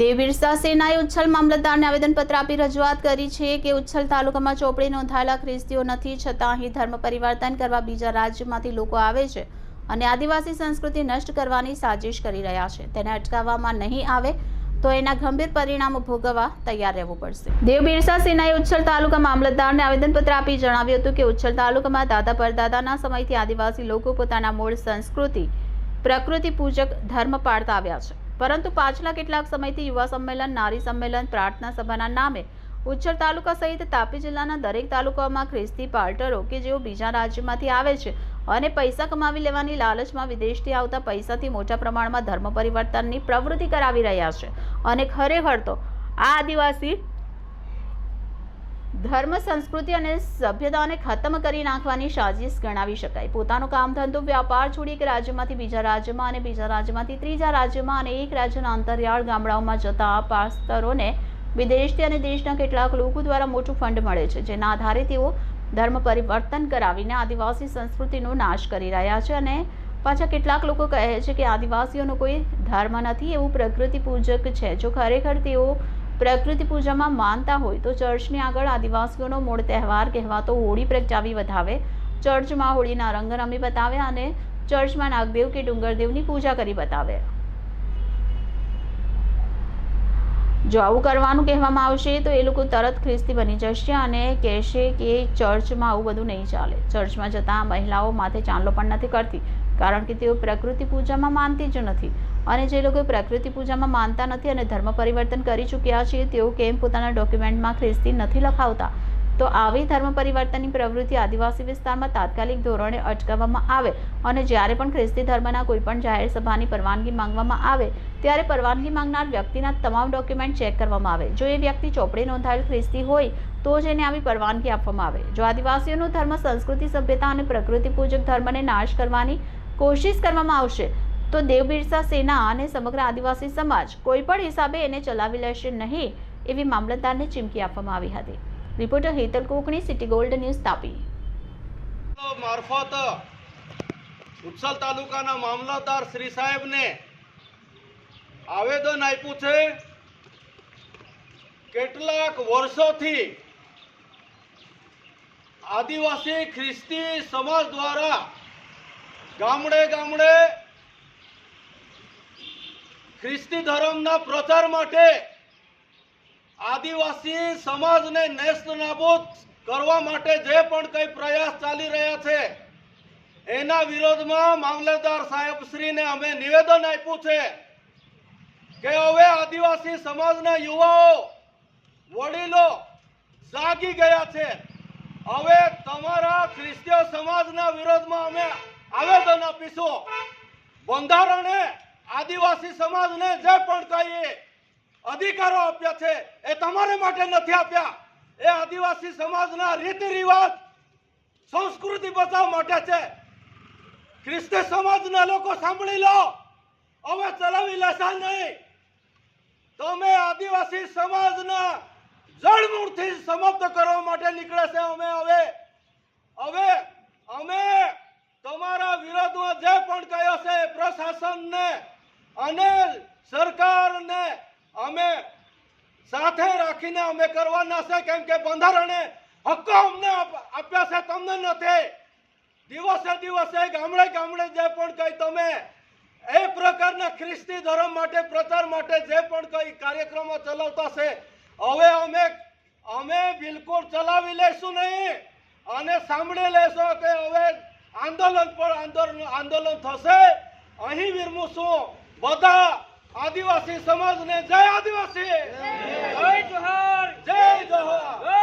દેવ બિરસા સેનાએ ઉચ્છલ મામલતદારને આવેદનપત્ર આપી રજૂઆત કરી છે કે ઉચ્છલ તાલુકામાં ચોપડી નોંધાયેલા ખ્રિસ્તીઓ નથી, છતાં અહીં ધર્મ પરિવર્તન કરવા બીજા રાજ્યમાંથી લોકો આવે છે અને આદિવાસી સંસ્કૃતિ નષ્ટ કરવાની સાજિશ કરી રહ્યા છે. તેને અટકાવવામાં નહીં આવે તો એના ગંભીર પરિણામો ભોગવવા તૈયાર રહેવું પડશે. દેવ બિરસા સેનાએ ઉચ્છલ તાલુકા મામલતદારને આવેદનપત્ર આપી જણાવ્યું હતું કે ઉચ્છલ તાલુકામાં દાદા પરદાદાના સમયથી આદિવાસી લોકો પોતાના મૂળ સંસ્કૃતિ, પ્રકૃતિ પૂજક ધર્મ પાળતા આવ્યા છે. પરંતુ પાછલા કેટલાક સમયથી યુવા સંમેલન, નારી સંમેલન, પ્રાર્થના સભાના નામે ઉચ્છર તાલુકા સહિત તાપી જિલ્લાના દરેક તાલુકાઓમાં ખ્રિસ્તી પાર્ટરો કે જેઓ બીજા રાજ્યમાંથી આવે છે અને પૈસા કમાવી લેવાની લાલચમાં વિદેશથી આવતા પૈસાથી મોટા પ્રમાણમાં ધર્મ પરિવર્તનની પ્રવૃત્તિ કરાવી રહ્યા છે અને ખરેખર તો આ આદિવાસી ધર્મ, સંસ્કૃતિ અને સભ્યતાને ખતમ કરી નાખવાની સાજિશ ગણાવી શકાય. પોતાનો કામ ધંધો, વ્યાપાર છોડી એક રાજ્યમાંથી બીજા રાજ્યમાં અને બીજા રાજ્યમાંથી ત્રીજા રાજ્યમાં અને એક રાજ્યના અંતરિયાળ ગામડાઓમાં જતા પાસ્તરોને વિદેશથી અને દેશના કેટલાક લોકો દ્વારા મોટું ફંડ મળે છે, જેના આધારે તેઓ ધર્મ પરિવર્તન કરાવીને આદિવાસી સંસ્કૃતિનો નાશ કરી રહ્યા છે અને પાછા કેટલાક લોકો કહે છે કે આદિવાસીઓનો કોઈ ધર્મ નથી, એવું પ્રકૃતિ પૂજક છે. જો ખરેખર તેઓ પ્રકૃતિ પૂજામાં માનતા હોય તો ચર્ચની આગળ આદિવાસીઓનો મૂળ તહેવાર કહેવાતો હોળી પ્રગટાવી વધાવે. ચર્ચમાં હોળીના રંગ રમી બતાવે અને ચર્ચમાં નાગદેવ કે ડુંગરદેવની પૂજા કરી બતાવે. જો આવું કરવાનું કહેવામાં આવશે તો એ લોકો તરત ખ્રિસ્તી બની જશે અને કહેશે કે ચર્ચમાં આવું બધું નહીં ચાલે. ચર્ચમાં જતાં મહિલાઓ માથે ચાંદલો પણ નથી કરતી, કારણ કે તેઓ પ્રકૃતિ પૂજામાં માનતી જ નથી. અને જે લોકો પ્રકૃતિ પૂજામાં માનતા નથી અને ધર્મ પરિવર્તન કરી ચૂક્યા છે, તેઓ કેમ પોતાના ડોક્યુમેન્ટમાં ખ્રિસ્તી નથી લખાવતા? તો આવી ધર્મ પરિવર્તનની પ્રવૃત્તિ આદિવાસી વિસ્તારમાં તાત્કાલિક ધોરણે અટકાવવામાં આવે અને જ્યારે પણ ખ્રિસ્તી ધર્મના કોઈપણ જાહેર સભાની પરવાનગી માંગવામાં આવે, ત્યારે પરવાનગી માંગનાર વ્યક્તિના તમામ ડોક્યુમેન્ટ ચેક કરવામાં આવે. જો એ વ્યક્તિ ચોપડે નોંધાયેલ ખ્રિસ્તી હોય, તો જ એને આવી પરવાનગી આપવામાં આવે. જો આદિવાસીઓનો ધર્મ સંસ્કૃતિ સભ્યતા અને પ્રકૃતિ પૂજક ધર્મને નાશ કરવાની કોશિશ કરવામાં આવશે તો દેવ સેના અને સમગ્ર આદિવાસી સમાજ કોઈપણ હિસાબે એને ચલાવી લેશે નહીં એવી મામલતદારને ચીમકી આપવામાં આવી હતી. Reporter Hetal Kokani, city gold news, Tapi. મારફત ઉત્સલ તાલુકાના મામલતદાર શ્રી સાહેબને આવેદન આપ્યું છે. કેટલાક વર્ષોથી આદિવાસી ખ્રિસ્તી સમાજ દ્વારા ગામડે ગામડે ખ્રિસ્તી ધર્મના પ્રચાર માટે આદિવાસી સમાજને નેસ્ત નાબૂદ કરવા માટે જે પણ કઈ પ્રયાસ ચાલી રહ્યા છે, એના વિરોધમાં મામલેદાર સાહેબશ્રીને અમે નિવેદન આપ્યું છે કે હવે આદિવાસી સમાજના યુવાઓ, વડીલો જાગી ગયા છે. હવે તમારા ખ્રિસ્તીય સમાજના વિરોધમાં અમે આવેદન આપીશું. બંધારણે આદિવાસી સમાજને જે પણ કહીએ અધિકારો આપ્યા છે એ તમારે માટે નથી આપ્યા. એ આદિવાસી સમાજના રીતિ રિવાજ સંસ્કૃતિ બચાવવા માટે છે. ખ્રિસ્તી સમાજના લોકો સાંભળી લો. હવે ચલાવી લેશા નહીં. તમે આદિવાસી સમાજના જળમૂળથી સમાપ્ત કરવા માટે નીકળે છે અમે હવે. હવે અમે તમારા વિરોધમાં જે પણ કહ્યો છે પ્રશાસનને અને સરકારને અમે સાથે રાખીને અમે કરવાના છે, કેમ કે બંધારણે હક્કો અમને આપ- આપ્યા છે, તમને નથી. દિવસે દિવસે ગામડે ગામડે જે પણ કઈ તમે એ પ્રકારના ખ્રિસ્તી ધર્મ માટે, પ્રચાર માટે જે પણ કઈ કાર્યક્રમો ચલાવતા છે, હવે અમે અમે બિલકુલ ચલાવી લઈશું નહીં. અને સાંભળી લેશો કે હવે આંદોલન પર આંદોલન આંદોલન થશે. અહીં વિરમું છું. બધા આદિવાસી સમાજને જય આદિવાસી! જય જોહર જય જોહર